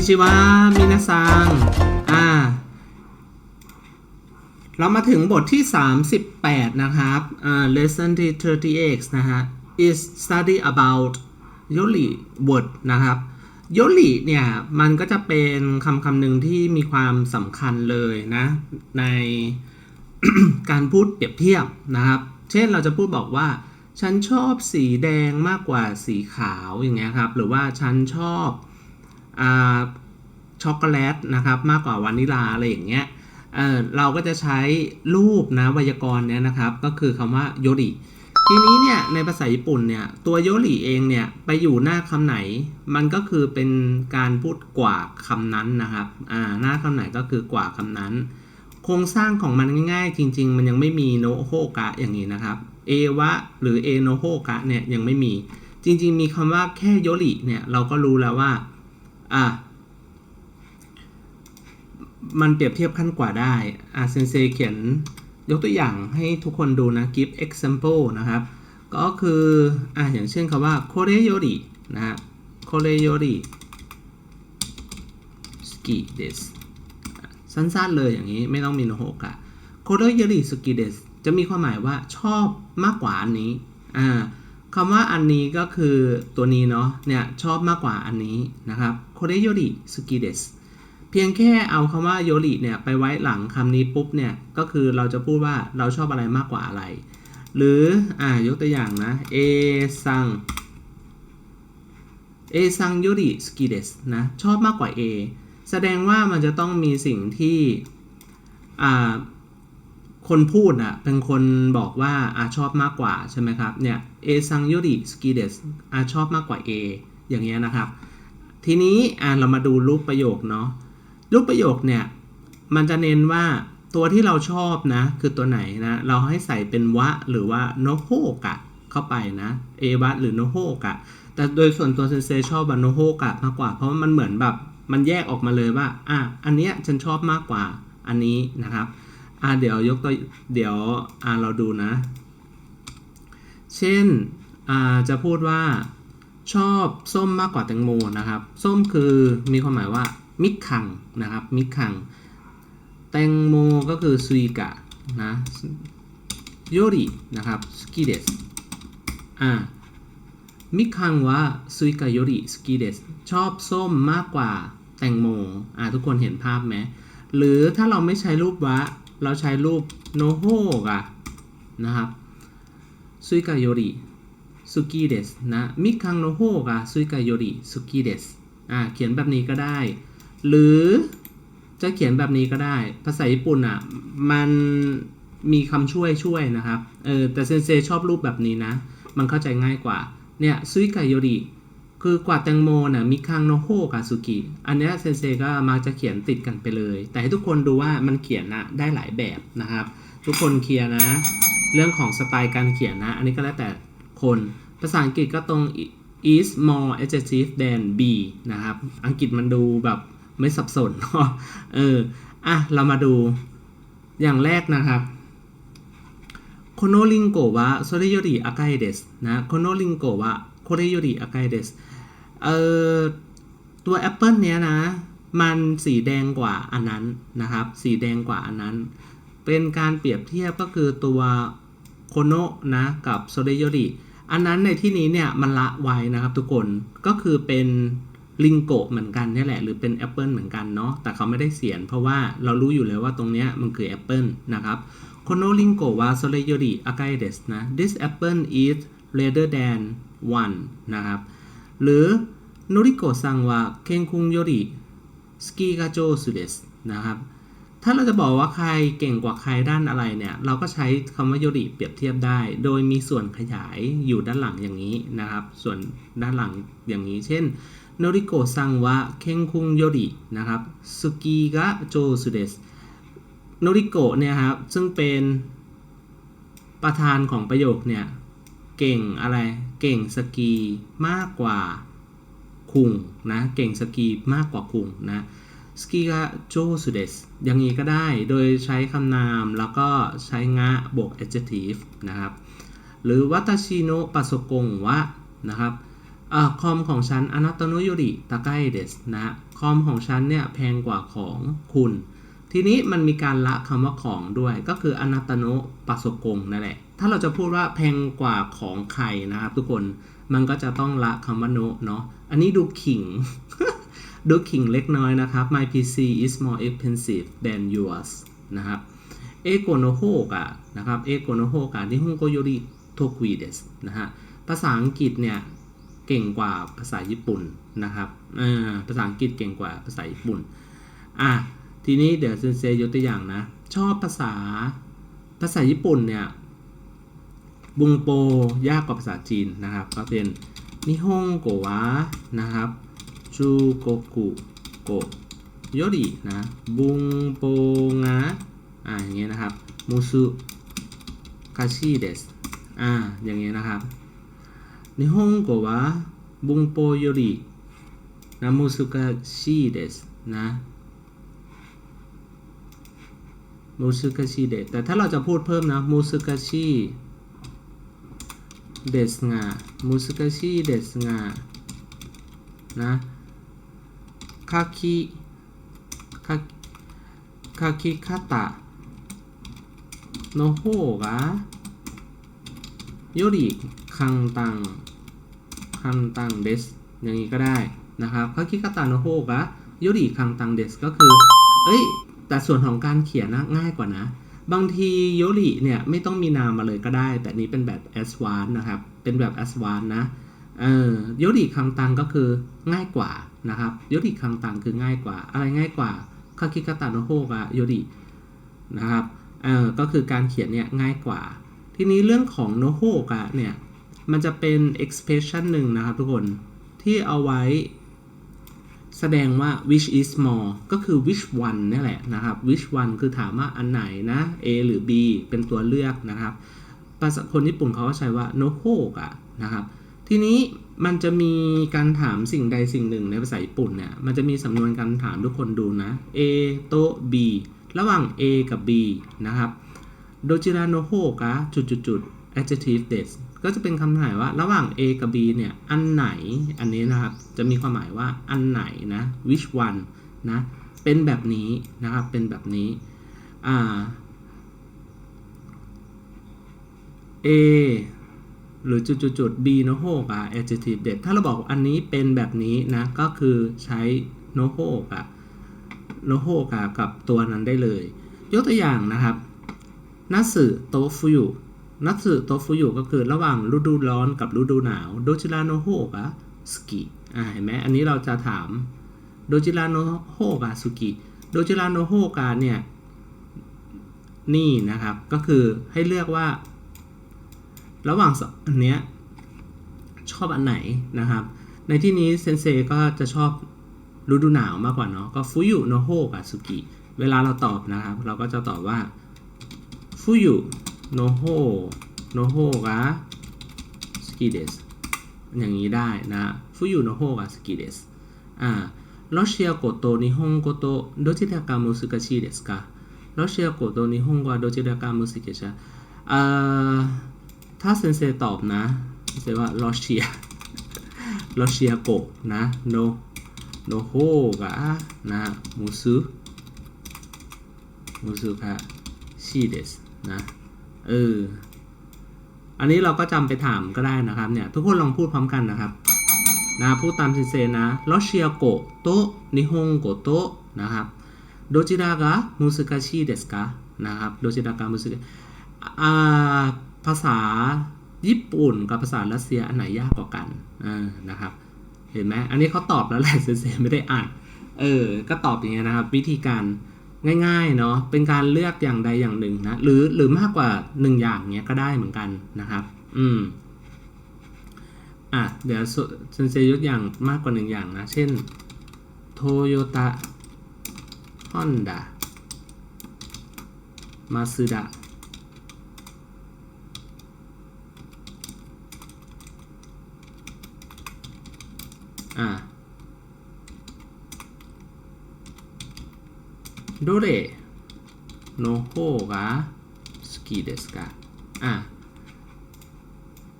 นิชิวะมินาซังอ่า เรามาถึงบทที่ 38 นะครับอ่า lesson ที่38นะฮะ is study about yoli word นะครับยลิเนี่ย มันก็จะเป็นคำคำหนึ่งที่มีความสำคัญเลยนะ ในการพูดเปรียบเทียบนะครับ เช่นเราจะพูดบอกว่า ฉันชอบสีแดงมากกว่าสีขาวอย่างเงี้ยครับ หรือว่าฉันชอบ ช็อกโกแลตนะครับมากกว่าวานิลาอะไรอย่างเงี้ยเเราก็จะใช้รูปนะไวยากรณ์เนี่ยนะครับ ก็คือคำว่าโยริทีนี้เนี่ยในภาษาญี่ปุ่นเนี่ยตัวโยริเองเนี่ยไปอยู่หน้าคำไหน มันก็คือเป็นการพูดกว่าคำนั้นนะครับอ่าหน้าคำไหนก็คือกว่าคำนั้น โครงสร้างของมันง่ายๆ จริง ๆ มันยังไม่มีโนโฮกะอย่างนี้นะครับเอวะหรือเอโนโฮกะเนี่ยยังไม่มี จริง ๆ มีคำว่าแค่โยริเนี่ยเราก็รู้แล้วว่า อะมันเปรียบเทียบขั้นกว่าได้อะเซนเซเขียนยกตัวอย่างให้ทุกคนดูนะ give example นะครับ ก็คืออะอย่างเช่นคำว่าโคเรโยรินะฮะโคเรโยริสกิเดสสั้นๆเลยอย่างนี้ไม่ต้องมีโนโฮกะโคโยริสกิเดสจะมีความหมายว่าชอบมากกว่าอันนี้ อ่า คำว่าอันนี้ก็คือตัวนี้เนาะเนี่ยชอบมากกว่าอันนี้นะครับโคเรโยริสุกิเดสเพียงแค่เอาคำว่าโยริเนี่ยไปไว้หลังคำนี้ปุ๊บเนี่ยก็คือเราจะพูดว่าเราชอบอะไรมากกว่าอะไร หรืออ่ายกตัวอย่างนะเอซังเอซังโยริสกิเดสนะชอบมากกว่า A แสดงว่ามันจะต้องมีสิ่งที่อ่า คนพูดอะเป็นคนบอกว่าอาชอบมากกว่าใช่ไหมครับเนี่ยเอซังโยริสกิเดสอาชอบมากกว่า A อย่างเงี้ยนะครับ ทีนี้อ่าเรามาดูรูปประโยคเนาะรูปประโยคเนี่ยมันจะเน้นว่าตัวที่เราชอบนะ คือตัวไหนนะ เราให้ใส่เป็นวะหรือว่าโนโฮกะเข้าไปนะเอวะหรือโนโฮกะแต่โดยส่วนตัวเซนเซชอบบันโนโฮกะมากกว่า เพราะว่ามันเหมือนแบบมันแยกออกมาเลยว่าอะอันเนี้ยฉันชอบมากกว่าอันนี้นะครับ อะเดี๋ยวยกตัวเดี๋ยวอะเราดูนะ เช่นอ่าจะพูดว่าชอบส้มมากกว่าแตงโมนะครับ ส้มคือมีความหมายว่ามิคังนะครับมิคัง แตงโมก็คือซุยกะนะโยรินะครับสกิเดสอ่ามิคังว่าซุยกะโยริสกิเดสชอบส้มมากกว่าแตงโมอ่าทุกคนเห็นภาพไหมหรือถ้าเราไม่ใช้รูปวะ เราใช้รูปโนโฮกะนะครับซุยกะโยริสุกิเดสนะมิคังโนโฮกะซุยกะโยริสุกิเดสอ่าเขียนแบบนี้ก็ได้ หรือจะเขียนแบบนี้ก็ได้ ภาษาญี่ปุ่นอะ มันมีคำช่วยช่วยนะครับ เออ แต่เซนเซชอบรูปแบบนี้นะ มันเข้าใจง่ายกว่า เนี่ยซุยกะโยริ คือกว่าแตงโมน่ะมิคังโนโฮกะสุกิ อันนี้เซนเซก็มักจะเขียนติดกันไปเลย แต่ให้ทุกคนดูว่ามันเขียนนะได้หลายแบบนะครับ ทุกคนเคลียร์นะ เรื่องของสไตล์การเขียนนะ อันนี้ก็แล้วแต่คน ภาษาอังกฤษก็ตรง is more adjective than be นะครับ อังกฤษมันดูแบบไม่สับสนเนาะเออ อะ เรามาดูอย่างแรกนะครับโคโนลิงโกวะโซเรโยริอากาเดสนะโคโนลิงโกวะโคเรโยริอากาเดส เออตัวแอปเปิลเนี้ยนะ มันสีแดงกว่าอันนั้นนะครับ สีแดงกว่าอันนั้น เป็นการเปรียบเทียบก็คือตัวโคโนะนะกับโซเดโยริอันนั้นในที่นี้เนี่ยมันละไว้นะครับทุกคนก็คือเป็นลิงโกเหมือนกันนี่แหละหรือเป็นแอปเปิลเหมือนกันเนาะแต่เขาไม่ได้เสียน เพราะว่าเรารู้อยู่แล้วว่าตรงเนี้ยมันคือแอปเปิลนะครับโคโนลิงโกวาโซเดโยริอากายเดสนะ this apple is redder than one นะครับ หรือโนริโกะซังวะเคนคุงโยริสกีกาโจสุเดสนะครับ ถ้าเราจะบอกว่าใครเก่งกว่าใครด้านอะไรเนี่ย เราก็ใช้คำว่าโยริเปรียบเทียบได้ โดยมีส่วนขยายอยู่ด้านหลังอย่างนี้นะครับ ส่วนด้านหลังอย่างนี้ เช่นโนริโกะซังวะเคนคุงโยรินะครับสุกิกะโจสุเดสโนริโกะเนี่ยครับ ซึ่งเป็นประธานของประโยคเนี่ย เก่งอะไร เก่งสกีมากกว่าคุงนะ เก่งสกีมากกว่าคุงนะสกีกะโจสุเดสอย่างนี้ก็ได้ โดยใช้คำนามแล้วก็ใช้งะบวก adjective นะครับ หรือวัตชิโนปัสกงวะนะครับอคอมของฉันอนาตโนโยริตะไกเดสนะ คอมของฉันเนี่ยแพงกว่าของคุณ ทีนี้มันมีการละคำว่าของด้วย ก็คืออนาตโนปัสกงนั่นแหละ ถ้าเราจะพูดว่าแพงกว่าของใครนะครับ ทุกคนมันก็จะต้องละคำว่าโนเนาะอันนี้ดูขิง ดูขิงเล็กน้อยนะครับ my PC is more expensive than yours นะครับเอโกโนโฮกะนะครับเอโกโนโฮกะที่ฮงโกโยริโทคุยเดสนะฮะภาษาอังกฤษเนี่ยเก่งกว่าภาษาญี่ปุ่นนะครับภาษาอังกฤษเก่งกว่าภาษาญี่ปุ่นอะทีนี้เดี๋ยวเซนเซยกตัวอย่างนะ ชอบภาษาภาษาญี่ปุ่นเนี่ย บุงโปยากกว่าภาษาจีนนะครับ ก็เป็นนิฮงโกวะนะครับจูโกกุโกโยรินะบุงโปงะอ่าอย่างเงี้ยนะครับมูซุคาชิเดสอ่าอย่างเงี้ยนะครับนิฮงโกวะบุงโปโยรินะมูซุคาชิเดสนะมูซุคาชิเดสแต่ถ้าเราจะพูดเพิ่มนะมูซุคาชิ เดสงามูซุคาชิเดสงานะคาคิคาคาคิคาตะの方がより簡単簡単ですอย่างนี้ก็ได้นะครับคาคิคาตะโนโฮกะโยริคังตังเดสก็คือ เอ้ย แต่ส่วนของการเขียนนะง่ายกว่านะ บางทีโยริเนี่ยไม่ต้องมีนามมาเลยก็ได้ แต่นี้เป็นแบบ a d v a n c e นะครับ เป็นแบบ a d v a n c e นะเออโยริคังตังก็คือง่ายกว่านะครับโยริคังตังคือง่ายกว่า อะไรง่ายกว่าคาคิคาตะโนโฮกะโยรินะครับเออก็คือการเขียนเนี่ยง่ายกว่า ทีนี้เรื่องของโนโฮกะเนี่ยมันจะเป็น expression หนึ่งนะครับทุกคนที่เอาไว้ แสดงว่า which is more ก็คือ which one นี่แหละนะครับ which one คือถามว่าอันไหนนะ A หรือ B เป็นตัวเลือกนะครับภาษาคนญี่ปุ่นเขาก็ใช้ว่า no h o กะนะครับ ทีนี้มันจะมีการถามสิ่งใดสิ่งหนึ่งในภาษาญี่ปุ่นเนี่ย มันจะมีสำนวนการถามทุกคนดูนะ A โต B ระหว่าง A กับ B นะครับโดจิราโนโฮกะจุดจุดจุด adjective des ก็จะเป็นคำถามว่าระหว่าง A กับ B เนี่ย อันไหน อันนี้นะครับ จะมีความหมายว่าอันไหนนะ which one นะ เป็นแบบนี้นะครับ เป็นแบบนี้ อ่า A หรือจุดจุดจุด B โนโฮกะ adjective des ถ้าเราบอกอันนี้เป็นแบบนี้นะ ก็คือใช้โนโฮกะโนโฮกะกับตัวนั้นได้เลย ยกตัวอย่างนะครับนัสึโตฟุยุ นัตสึโตฟุยุก็คือระหว่างฤดูร้อนกับฤดูหนาวโดจิราโนโฮกะสกิอ่าเห็นไหมอันนี้เราจะถามโดจิราโนโฮกะสุกิโดจิราโนโฮกะเนี่ยนี่นะครับก็คือให้เลือกว่า ระหว่างสอันเนี้ยชอบอันไหนนะครับ ในที่นี้เซนเซก็จะชอบฤดูหนาวมากกว่าเนาะก็ฟุยุโนโฮกับสุกิเวลาเราตอบนะครับ เราก็จะตอบว่าฟุยุ โนโฮโนโฮกะสกีเดสอย่างนี้ได้นะฟุยุโนโฮกะสกีเดสอ่ารัสเซียโกโตนิฮงโกโตโดจิดากามุสึกาชีเดสกะรัสเซียโกโตนิฮงกะโดจิดากามุสึกิชะอ่าถ้าเซนเซตอบนะเซนว่ารัสเซียรัสเซียโกนะโนโนโฮกะนะมุสึมุสึกะชีเดสนะ เออ อันนี้เราก็จำไปถามก็ได้นะครับเนี่ย ทุกคนลองพูดพร้อมกันนะครับ นะพูดตามเซนเซนะรัสเซียโกโตนิฮงโกโตนะครับโดจิรากะมุสุกาชิเดสกะนะครับโดจิรากะมุสุกะอ่าภาษาญี่ปุ่นกับภาษารัสเซียอันไหนยากกว่ากันเออนะครับ เห็นไหมอันนี้เขาตอบแล้วแหละเซนเซไม่ได้อ่าน เออ ก็ตอบอย่างเงี้ยนะครับ วิธีการ ง่ายๆเนาะเป็นการเลือกอย่างใดอย่างหนึ่งนะหรือหรือมากกว่าหนึ่งอย่างเงี้ยก็ได้เหมือนกันนะครับ อืมอะเดี๋ยวเซนเซยกอย่างมากกว่าหนึ่งอย่างนะ เช่นโตโยต้าฮอนด้ามาซึดะอ่า どれの方が好きですかอ่ะ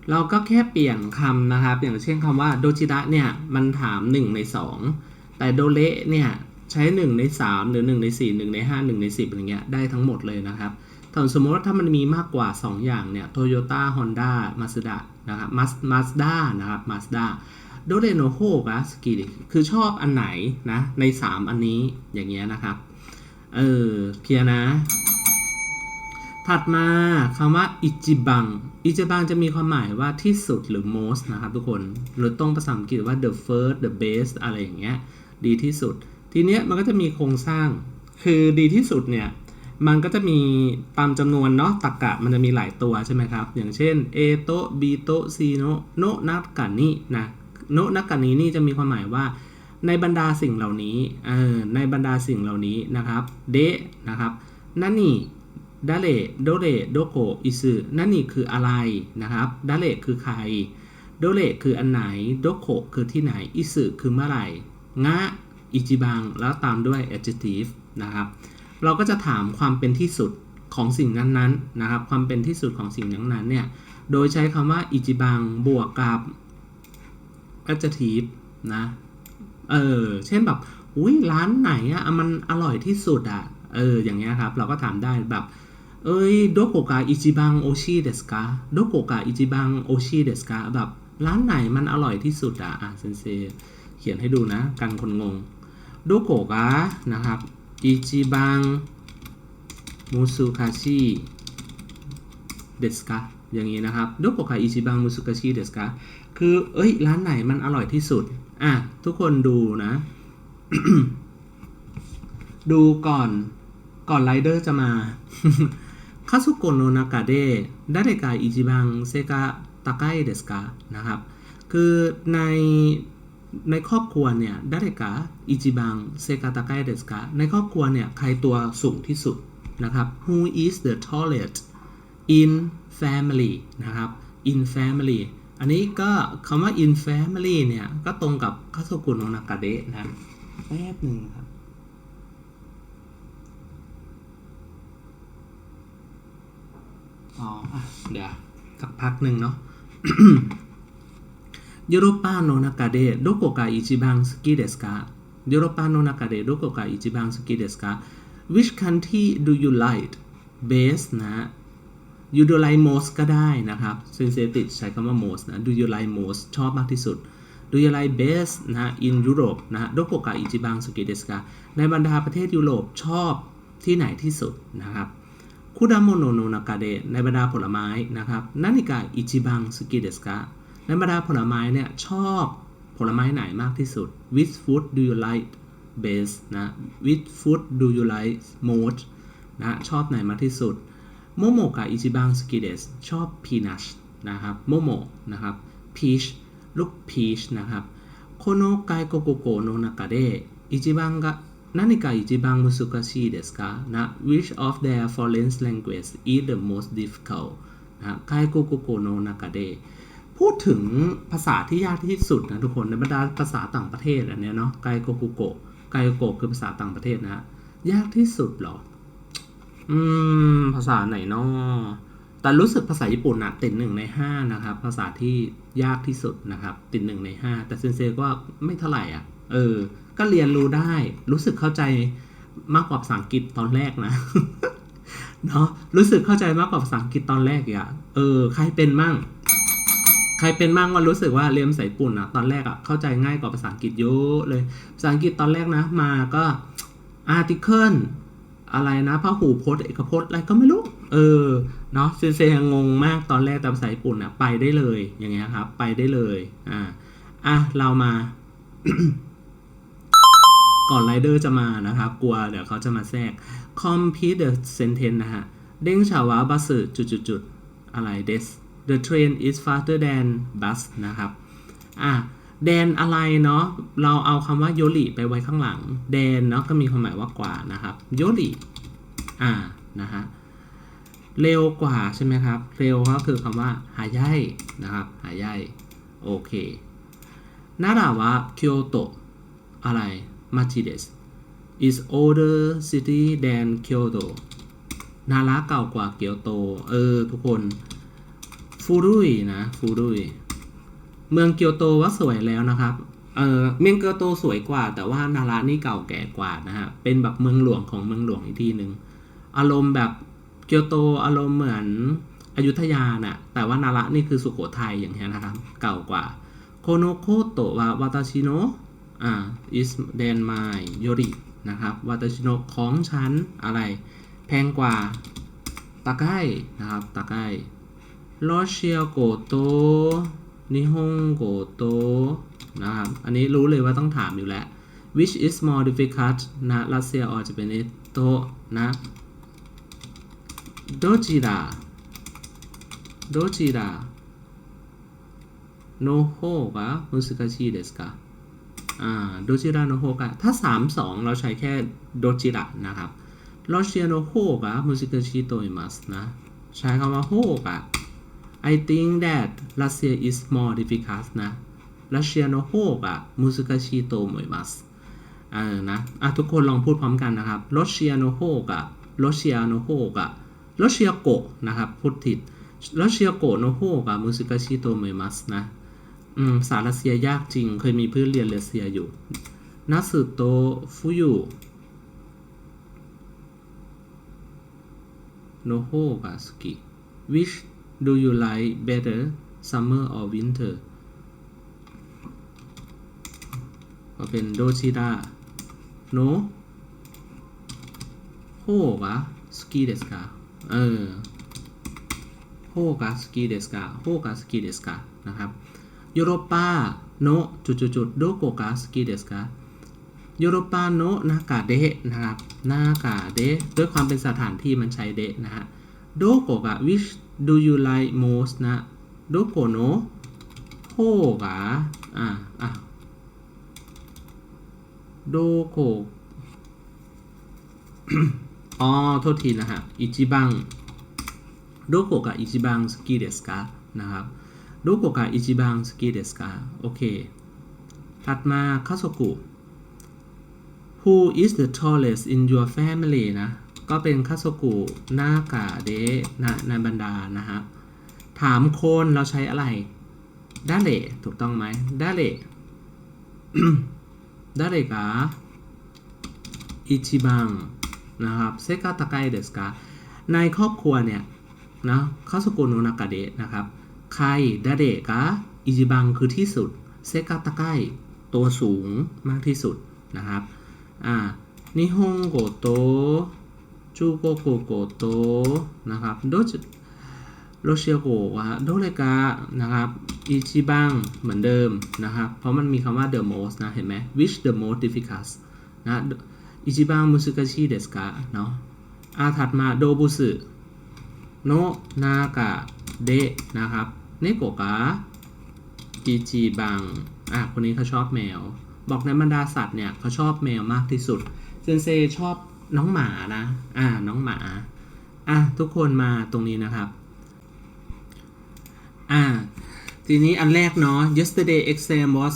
เราก็แค่เปลี่ยนคำนะครับ อย่างเช่นคำว่าโดจิระเนี่ย มันถาม 1 ใน 2 แต่โดเลเนี่ย ใช้ 1 ใน 3 หรือ 1 ใน 4 1 ใน 5 1 ใน 10อะไรเงี้ยได้ทั้งหมดเลยนะครับถ้าสมมติว่าถ้ามันมีมากกว่า 2 อย่างเนี่ยโตโยต้าฮอนด้ามาสด้านะครับมามาสด้านะครับมาสด้าโดเรโนโฮกะสกิคือชอบอันไหนนะ ใน 3 อันนี้อย่างเงี้ยนะครับ เออเคลียร์นะ ถัดมาคำว่าอิจิบังอิจิบังจะมีความหมายว่าที่สุดหรือ most นะครับทุกคน หรือตรงภาษาอังกฤษว่า the first the best อะไรอย่างเงี้ย ดีที่สุด ทีเนี้ยมันก็จะมีโครงสร้าง คือดีที่สุดเนี่ยมันก็จะมีตามจำนวนเนาะตักกะมันจะมีหลายตัวใช่ไหมครับ อย่างเช่น เอโตบีโตซีโนโนนักกานินะโนนักกานินี่จะมีความหมายว่า ในบรรดาสิ่งเหล่านี้เออในบรรดาสิ่งเหล่านี้นะครับ เดะนะครับนั่นนี่ดาเลโดเรโดโกอิซึนั่นนี่คืออะไรนะครับดาเลคือใครโดเรคืออันไหนโดโกคือที่ไหนอิซึคือเมื่อไหร่งะอิจิบัง แล้วตามด้วย adjective นะครับ เราก็จะถามความเป็นที่สุดของสิ่งนั้นๆนะครับ ความเป็นที่สุดของสิ่งนั้นๆเนี่ย โดยใช้คำว่าอิจิบังบวกกับ adjective นะ เออ เช่นแบบอุ้ยร้านไหนอะมันอร่อยที่สุดอะเออ อย่างเงี้ยครับ เราก็ถามได้แบบ เอ้ยโดโกกะอิจิบังโอชิเดสกาโดโกกะอิจิบังโอชิเดสกาแบบร้านไหนมันอร่อยที่สุดอะอะเซนเซเขียนให้ดูนะ กันคนงงโดโกกะนะครับอิจิบังมุสุคาชิเดสกาอย่างนี้นะครับโดโกกะอิจิบังมุสุคาชิเดสกาคือเอ้ยร้านไหนมันอร่อยที่สุด อะ ทุกคนดูนะ ดูก่อนก่อนไรเดอร์จะมาคาสุโกโนนากาเดะดาเรกาอิจิบังเซกะตะไกเดสกานะครับ คือในในครอบครัวเนี่ยดาเรกาอิจิบังเซกะตะไกเดสกาในครอบครัวเนี่ยใครตัวสูงที่สุดนะครับ Who is the tallest in family นะครับ in family อันนี้ก็คำว่า in family เนี่ย ก็ตรงกับคาสุโกโนนากาเดะนะแป๊บหนึ่งครับ อ๋ออ่ะเดี๋ยวสักพักหนึ่งเนาะ ヨーロッパの中でどこが一番好きですかヨーロッパの中でどこが一番好きですか Which country do you like best นะ you do like most ก็ได้นะครับ sensitive ใช้คำว่า most นะ do you like most ชอบมากที่สุด do you like best นะ in Europe นะดโกกะอิจิบังสกิเดสกาในบรรดาประเทศยุโรปชอบที่ไหนที่สุดนะครับคุดามโมนโนนากาเดในบรรดาผลไม้นะครับนานิกาอิจิบังสกิเดสกาในบรรดาผลไม้เนี่ยชอบผลไม้ไหนมากที่สุด which food do you like best นะ which food do you like most นะชอบไหนมากที่สุด โมโมกาอิจิบังสกิเดสชอบพีนัชนะครับโมโมนะครับพีชลูกพีชนะครับโคโนไกโกโกโกโนนากาเดะอิจิบังกะ何か一番難しいですかนะ Which of their foreign language is the most difficult นะไกโกโกโกโนนากาเดพูดถึงภาษาที่ยากที่สุดนะทุกคนในบรรดาภาษาต่างประเทศอันเนี้ยเนาะไกโกโกโกไกโกโกคือภาษาต่างประเทศนะ ยากที่สุดเหรอ อืม ภาษาไหนเนาะแต่รู้สึกภาษาญี่ปุ่นนะติดหนึ่งในห้านะครับ ภาษาที่ยากที่สุดนะครับ ติดหนึ่งในห้าแต่เซนเซก็ไม่เท่าไหร่อะ เออ ก็เรียนรู้ได้ รู้สึกเข้าใจมากกว่าภาษาอังกฤษตอนแรกนะเนาะรู้สึกเข้าใจมากกว่าภาษาอังกฤษตอนแรกอะเออ ใครเป็นมั่ง ใครเป็นมั่งว่ารู้สึกว่าเรียนภาษาญี่ปุ่นอะตอนแรกอะเข้าใจง่ายกว่าภาษาอังกฤษเยอะเลยภาษาอังกฤษตอนแรกนะ มาก็อาร์ติเคิล อะไรนะพระหูพจน์เอกพจน์อะไรก็ไม่รู้ เออ เนาะเซนเซงงงมากตอนแรกแต่ภาษาญี่ปุ่นอะไปได้เลย อย่างเงี้ยครับ ไปได้เลย อ่า อะ เรามา ก่อนไรเดอร์จะมานะครับ กลัวเดี๋ยวเขาจะมาแทรก complete the sentence นะฮะ เด้งชาวาบัสจุดๆอะไร this the train is faster than bus นะครับ อะ แดนอะไรเนาะเราเอาคำว่าโยริไปไว้ข้างหลัง แดนเนาะก็มีความหมายว่ากว่านะครับโยริอ่านะฮะเร็วกว่าใช่ไหมครับ เร็วก็คือคำว่าหายายนะครับหายายโอเคนาดาวะเกียวโตอะไรมาจิเดส is older city than Kyoto นาระเก่ากว่าเกียวโต เออ ทุกคนฟูรุยนะฟูรุย เมืองเกียวโตว่าสวยแล้วนะครับ เออเมืองเกียวโตสวยกว่า แต่ว่านาระนี่เก่าแก่กว่านะฮะ เป็นแบบเมืองหลวงของเมืองหลวงอีกทีหนึ่งอารมณ์แบบเกียวโตอารมณ์เหมือนอยุธยาน่ะ แต่ว่านาระนี่คือสุโขทัยอย่างเงี้ยนะครับ เก่ากว่า โคโนโคโตะวาวาตาชิโนะอ่า is then my yori นะครับวาตาชิโนะของฉันอะไร แพงกว่าตะไคร่นะครับตะไคร่รเชียโกโต นิฮงโกโตนะครับ อันนี้รู้เลยว่าต้องถามอยู่แล้ว which is more difficult นะรัสเซีย or Japanese โตนะโดจิระโดจิระโนโฮกะมุสกาชิเดสกะอ่าโดจิระโนโฮกะถ้า 3 2 เราใช้แค่โดจิระนะครับรอเชียโนโฮกะมุสกาชิโตอิมัสนะ ใช้คำว่าโฮกะ I think that Russia is more difficult นะ Russia no โฮกะมุสกาชิโตมอิมัสเออนะอะทุกคนลองพูดพร้อมกันนะครับรเชียโนโฮกะรเชียโนโฮกะรเชียโกะนะครับพูดผิดรเชียโกะโนโฮกะมุสกาชิโตมอิมัสนะอืมสารรัสเซียยากจริง เคยมีเพื่อนเรียนรัสเซียอยู่นัสึโตฟุยุโนโฮกะสกิ which do you like better summer or winter ก็เป็นโดชิดะโนโฮกะสกิเดสกะเออโฮกะสกิเดสกะโฮกะสกิเดสกะนะครับยูโรปาโนจุดจุดจุดโดโกกะสกิเดสกะยูโรปาโนนากาเดะนะครับนากาเดะด้วยความเป็นสถานที่มันใช้เดะนะฮะ โดโกกะ which do you like most นะโดโกโนโฮกะอ่าอะโดโกอ๋อ โทษทีนะฮะ อิจิบัง โดโกะกับอิจิบังสกีเดสกานะครับ โดโกะกับอิจิบังสกีเดสกาโอเค ถัดมาคาโซกุ Who is the tallest in your family นะ ก็เป็นคาโซกุนากาเดะนะในบรรดานะฮะถามโคนเราใช้อะไรดาเลถูกต้องไหมดาเลดาเลกาอิจิบังนะครับเซกาตะไกเดสกาในครอบครัวเนี่ยนะคาสโกโนนากาเดะนะครับใครดาเดกะอิจิบังคือที่สุดเซกาตะไกตัวสูงมากที่สุดนะครับอ่านิฮงโกโต จูโกโกโกโตนะครับโดจโรเชียโกวะโดเลกานะครับอิจิบังเหมือนเดิมนะครับ เพราะมันมีคำว่า the most นะ เห็นไหม which the most difficult นะอิจิบังมุสุกาชิเดสกะเนาะอาถัดมาโดบุสึโนนากะเดะนะครับเนโกกะอิจิบังอะคนนี้เขาชอบแมว บอกในบรรดาสัตว์เนี่ยเขาชอบแมวมากที่สุด เซนเซชอบ น้องหมานะ อ่า น้องหมา อะ ทุกคนมาตรงนี้นะครับ อ่า ทีนี้อันแรกเนาะ yesterday exam was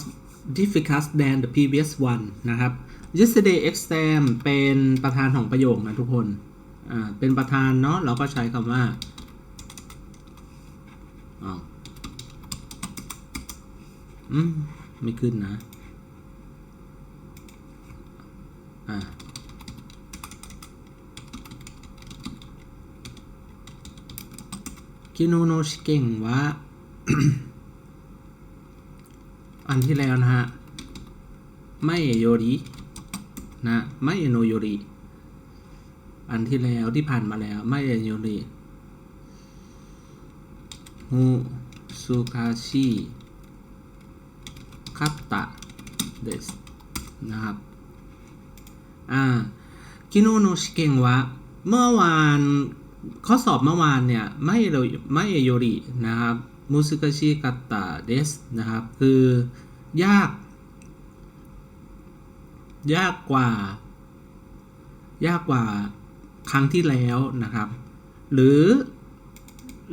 difficult than the previous one นะครับ yesterday exam เป็นประธานของประโยคนะทุกคน อ่า เป็นประธานเนาะ เราก็ใช้คำว่าอ๋ออืม ไม่ขึ้นนะ อ่า คิโนโนชิเก่งวะ อันที่แล้วนะฮะ ไม่โยรินะ ไม่โนโยริ อันที่แล้วที่ผ่านมาแล้ว ไม่โยริฮูสุกาชิคัตตะเดสนะครับ อ่าคิโนโนชิเกงวะ เมื่อวาน ข้อสอบเมื่อวานเนี่ยไม่โรไม่โยรินะครับมุสกชิกัตตะเดสนะครับ คือยาก ยากกว่า ยากกว่าครั้งที่แล้วนะครับ หรือ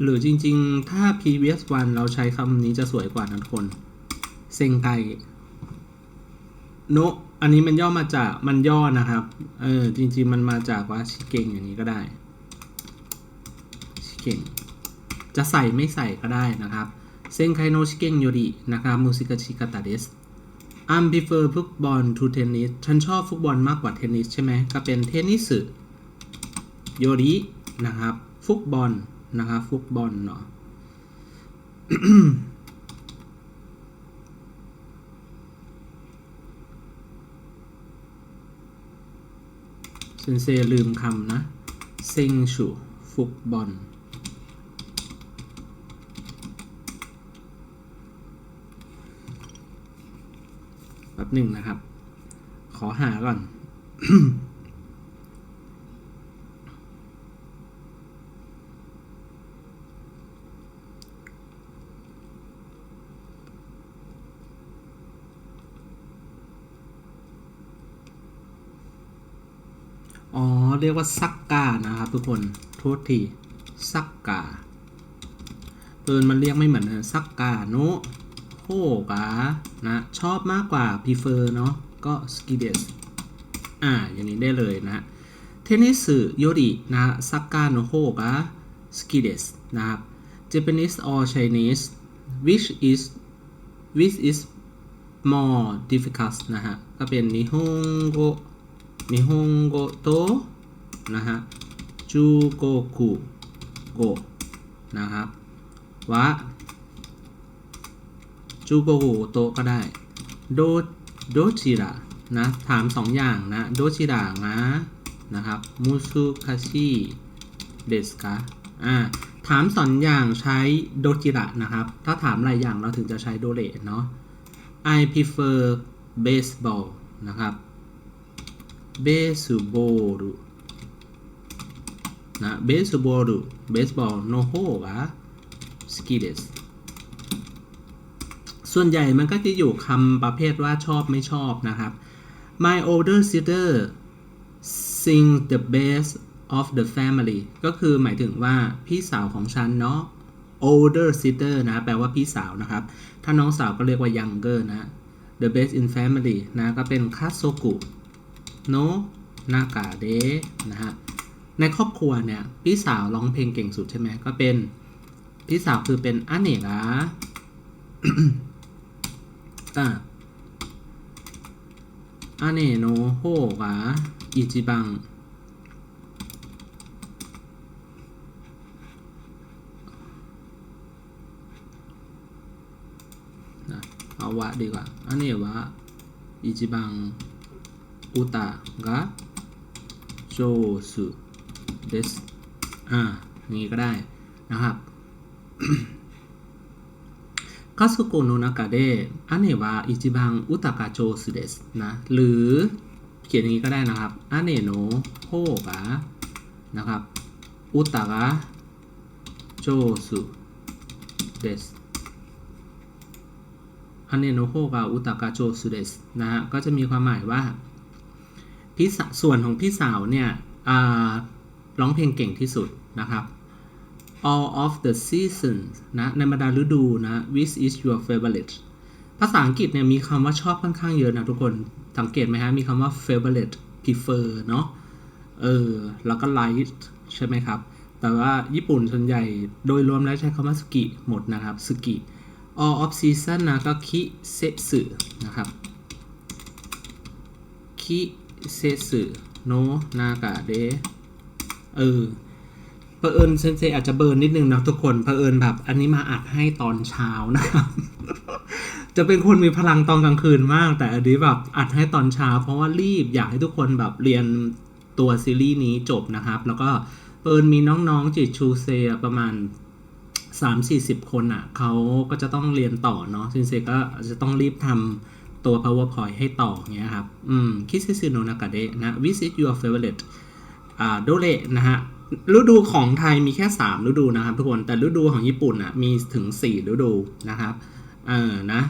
หรือจริงๆ ถ้า previous one เราใช้คำนี้จะสวยกว่านะทุกคน เซงไกโนอันนี้มันย่อมาจากมันย่อนะครับ เออ จริง ๆ มันมาจากว่าชิเกงอย่างนี้ก็ได้ เก่งจะใส่ไม่ใส่ก็ได้นะครับเซนไคโนชิเกงโยรินะครับมูสิกาชิกาตาเดส I'm prefer ฟุตบอล to tennis ฉันชอบฟุตบอลมากกว่าเทนนิสใช่ไหมก็เป็นเทนนิสโยรินะครับฟุตบอลนะครับฟุตบอลเนาะเซนเซลืมคำนะเซ็งชูฟุตบอล แป๊บ หนึ่งนะครับ ขอหาก่อน อ๋อ เรียกว่าซักกานะครับทุกคน โทษที ซักกาเปินมันเรียกไม่เหมือนกันซักกาโนะ โฮกานะ ชอบมากกว่า prefer เนาะก็สกิเดสอ่า อย่างนี้ได้เลยนะเทนนิสโยรินะซักกาโนโฮกาสกิเดสนะครับ Japanese or Chinese which is which is more difficult นะฮะ ก็เป็นนิฮงโกนิฮงโกโตนะฮะจูโกคุโกนะครับวะ จูโกคุโตก็ได้ โดโดจิระนะ ถามสองอย่างนะ โดจิระนะนะครับมุสุคาชิเดสกะอ่าถามสองอย่างใช้โดจิระนะครับ ถ้าถามหลายอย่างเราถึงจะใช้โดเรเนาะ I prefer baseball นะครับเบสบอลนะเบสบอลเบสบอลโนโฮวะ ส่วนใหญ่มันก็จะอยู่คำประเภทว่าชอบไม่ชอบนะครับ My older sister sing the best of the family ก็คือหมายถึงว่าพี่สาวของฉันเนาะ older sister นะ แปลว่าพี่สาวนะครับ ถ้าน้องสาวก็เรียกว่า younger นะ the best in family นะ ก็เป็นคาโซกุโนนากาเดะนะฮะ ในครอบครัวเนี่ย พี่สาวร้องเพลงเก่งสุดใช่ไหม ก็เป็น พี่สาวคือเป็นอเนกะ อะอันเนโนโฮกะอิจิบังนะเอาวะดีกว่าอันเนวะอิจิบังอุตะกะโจสุเดสอ่านี้ก็ได้นะครับ คาสุโกโนนากาเดะอันเนวะอิจิบังอุตะกะโจสุเดสนะหรือเขียนอย่างนี้ก็ได้นะครับอันเนโนโฮกะนะครับอุตะกะโจสุเดสอันเนโนโฮกะอุตะกะโจสุเดสนะฮะก็จะมีความหมายว่าพี่ส่วนของพี่สาวเนี่ยร้องเพลงเก่งที่สุดนะครับ all of the seasons นะในบรรดาฤดูนะ which is your favorite ภาษาอังกฤษเนี่ยมีคำว่าชอบค่อนข้างเยอะนะทุกคนสังเกตไหมฮะ มีคำว่า favorite prefer เนาะเออ แล้วก็ like ใช่ไหมครับ แต่ว่าญี่ปุ่นส่วนใหญ่โดยรวมแล้วใช้คำว่าสกิหมดนะครับสกิ all of season นะก็คิเซสึนะครับคิเซสึโนนากะเดเออ เผอิญเซนเซอาจจะเบิร์นนิดนึงนะทุกคนเผอิญแบบ อันนี้มาอัดให้ตอนเช้านะครับ จะเป็นคนมีพลังตอนกลางคืนมาก แต่อันนี้แบบอัดให้ตอนเช้า เพราะว่ารีบอยากให้ทุกคนแบบเรียนตัวซีรีส์นี้จบนะครับ แล้วก็เปิญมีน้องๆจิตชูเซประมาณสามสี่สิบคนอะเขาก็จะต้องเรียนต่อเนาะซินเซก็จะต้องรีบทำตัว powerpoint ให้ต่อเงี้ยครับ อืมคิซิซิโนนากาเดะนะ visit your favorite อ่าโดเรนะฮะ ฤดูของไทยมีแค่ 3 ฤดูนะครับทุกคนแต่ฤดูของญี่ปุ่นอะมีถึง 4 ฤดูนะครับเออนะ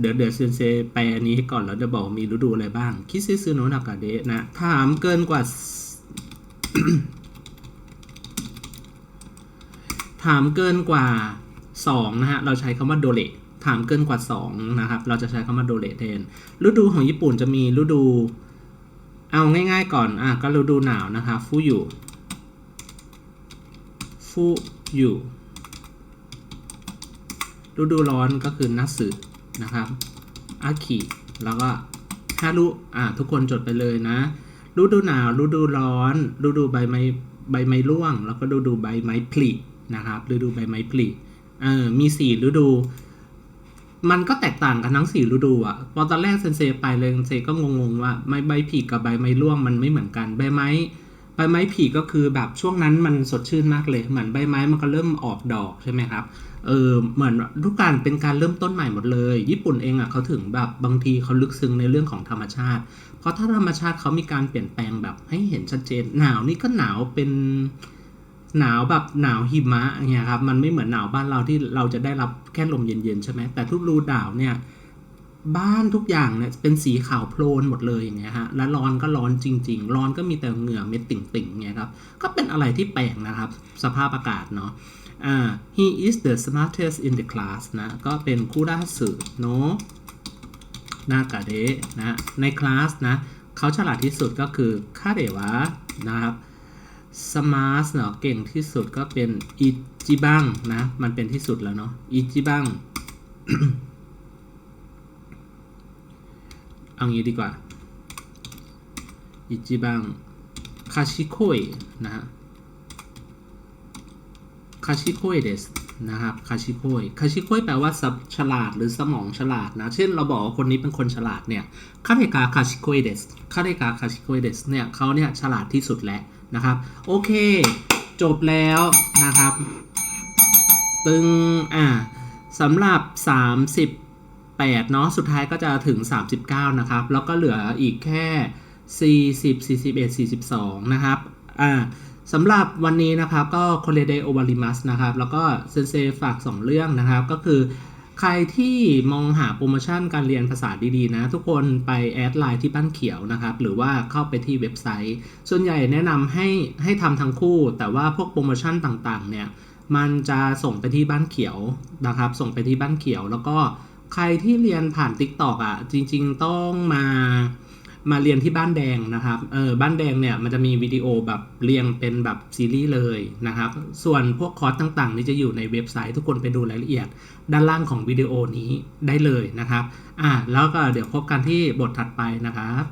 เดี๋ยวเดี๋ยวเซนเซแปลอันนี้ให้ก่อนแล้วจะบอกมีฤดูอะไรบ้าง คิซิซึโนะนากาเดะนะ ถามเกินกว่า ถามเกินกว่า 2 นะฮะ เราใช้คำว่าโดเรถามเกินกว่า 2 นะครับ เราจะใช้คำว่าโดเรแทน ฤดูของญี่ปุ่นจะมีฤดู เอาง่ายๆก่อน อะ ก็ฤดูหนาวนะคะฟูอยู่ ฟูอยู่ฤดูร้อนก็คือนัสึนะครับอาคิแล้วก็ฮารุอ่าทุกคนจดไปเลยนะฤดูหนาวฤดูร้อนฤดูใบไม้ใบไม้ร่วง แล้วก็ฤดูใบไม้ผลินะครับฤดูใบไม้ผลิเออมีสี่ฤดู มันก็แตกต่างกันทั้งสี่ฤดูอะพอตอนแรกเซนเซไปเลยเซนเซก็งงๆว่าใบใบผลิกับใบไม้ร่วงมันไม่เหมือนกันใบไม้ บไม้ผลิก็คือแบบช่วงนั้นมันสดชื่นมากเลย เหมือนใบไม้มันก็เริ่มออกดอกใช่ไหมครับ เออเหมือนทุกการเป็นการเริ่มต้นใหม่หมดเลย ญี่ปุ่นเองอะเขาถึงแบบบางทีเขาลึกซึ้งในเรื่องของธรรมชาติ เพราะถ้าธรรมชาติเขามีการเปลี่ยนแปลงแบบให้เห็นชัดเจน หนาวนี่ก็หนาวเป็นหนาวแบบหนาวหิมะเงี้ยครับ มันไม่เหมือนหนาวบ้านเราที่เราจะได้รับแค่ลมเย็นๆใช่ไหมแต่ทุกรูดาวเนี่ย บ้านทุกอย่างเนี่ยเป็นสีขาวโพลนหมดเลยอย่างเงี้ยฮะแล้วร้อนก็ร้อนจริง ๆ ร้อนก็มีแต่เหงื่อเม็ดติ่งๆเงี้ยครับก็เป็นอะไรที่แปลกนะครับ สภาพอากาศเนาะอ่า he is the smartest in the class นะก็เป็นคูราสึโนะนากาเดะนะในคลาสนะเขาฉลาดที่สุดก็คือคาเดวะนะครับ smart เนาะเก่งที่สุดก็เป็นอิจิบังนะมันเป็นที่สุดแล้วเนาะอิจิบัง เอางี้ดีกว่าอิจิบังคาชิโคยนะฮะคาชิโคยเดสนะครับคาชิโคยคาชิโคยแปลว่าสับฉลาดหรือสมองฉลาดนะ เช่นเราบอกว่าคนนี้เป็นคนฉลาดเนี่ยคาเดกาคาชิโคยเดสคาเดกาคาชิโคยเดสเนี่ยเขาเนี่ยฉลาดที่สุดแล้วนะครับ โอเค จบแล้วนะครับ ตึง อ่าสำหรับ 8 เนาะสุดท้ายก็จะถึง 39 นะครับ แล้วก็เหลืออีกแค่ 40 41 42 นะครับอ่าสำหรับวันนี้นะครับก็ c o l l e d e o v a r i m a s นะครับ แล้วก็เซนเซฝาก 2 เรื่องนะครับ ก็คือใครที่มองหาโปรโมชั่นการเรียนภาษาดีๆนะ ทุกคนไปแอดไลน์ที่บ้านเขียวนะครับ หรือว่าเข้าไปที่เว็บไซต์ ส่วนใหญ่แนะนำให้ให้ทำทั้งคู่ แต่ว่าพวกโปรโมชั่นต่างๆเนี่ยมันจะส่งไปที่บ้านเขียวนะครับ ส่งไปที่บ้านเขียวแล้วก็ ใครที่เรียนผ่าน t ิ k t o k อะ จริง ๆ ต้องมามาเรียนที่บ้านแดงนะครับ เออ บ้านแดงเนี่ยมันจะมีวิดีโอแบบเรียงเป็นแบบซีรีส์เลยนะครับ ส่วนพวกคอร์สต่างๆ นี่จะอยู่ในเว็บไซต์ทุกคนไปดูรายละเอียด ด้านล่างของวิดีโอนี้ได้เลยนะครับ อ่าแล้วก็เดี๋ยวพบกันที่บทถัดไปนะครับ